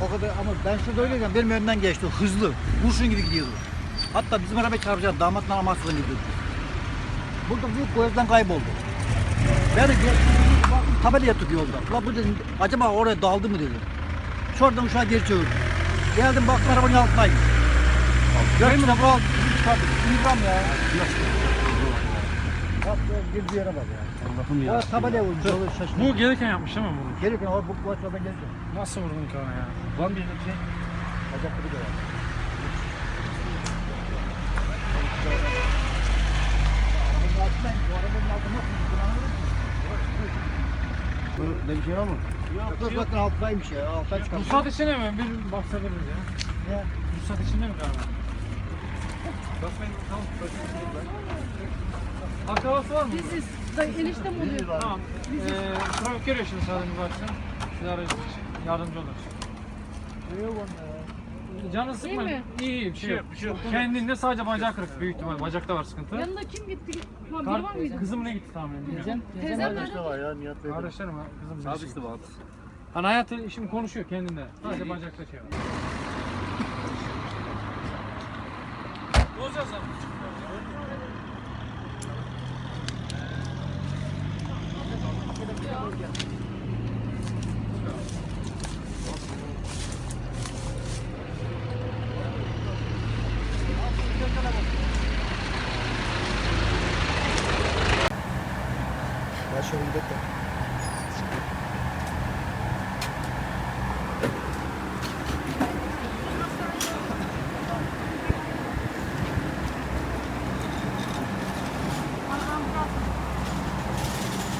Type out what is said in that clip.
O kadar ama ben şurada öyleyken benim önümden geçti. Hızlı. Kurşun gibi gidiyordu. Hatta bizim araba çarpacak damatla Amasya'dan gidiyordu. Burada bu gözden kayboldu. Ben de baktım tabela yatık yolda. Ulan bu dedim acaba oraya daldı mı dedim. Şuradan uşağı geri çevirdim. Geldim baktım arabanın altındayım. Gördüm de bu alt bizi çıkardı. İntikam ya. Bak ya, girdiği yere bak ya. Allah'ım Ya tabelaya vurmuş. Yolu şaşırdı. Bu gelirken yapmış değil mi bunu? Gelirken o bu açıdan geldi. Nasıl vurdun ki ona ya? Van bir şey. Bacak gibi de var. Ne bir şey var mı? Yok zaten alttaymış ya. Alttan çıkarmış. Ruhsat içinde mi? Bir bahsedebiliriz ya. Ya. Ruhsat içinde mi galiba? Akrabası var mı? Biziz. Dayı eniştem oluyor. Tamam. Ee, trafik görüyor şimdi sadece bir baksın. Size arayıcı yardımcı olur. Canı sıkmayın. mi? İyi iyi bir şey yok. Kendinde sadece bacağı kırık büyük ihtimal. Bacakta var sıkıntı. Yanında kim gitti? Var, Kar- biri var mıydı? kızım ne gitti tahmin ediyorum. Teyzem nerede? var ya Nihat Bey. Kardeşlerim var. Kızım Sağ bir şey. üstü bant. Hani hayatı şimdi konuşuyor kendinde. Sadece bacakta şey var. Bozacağız abi. Başarılı da.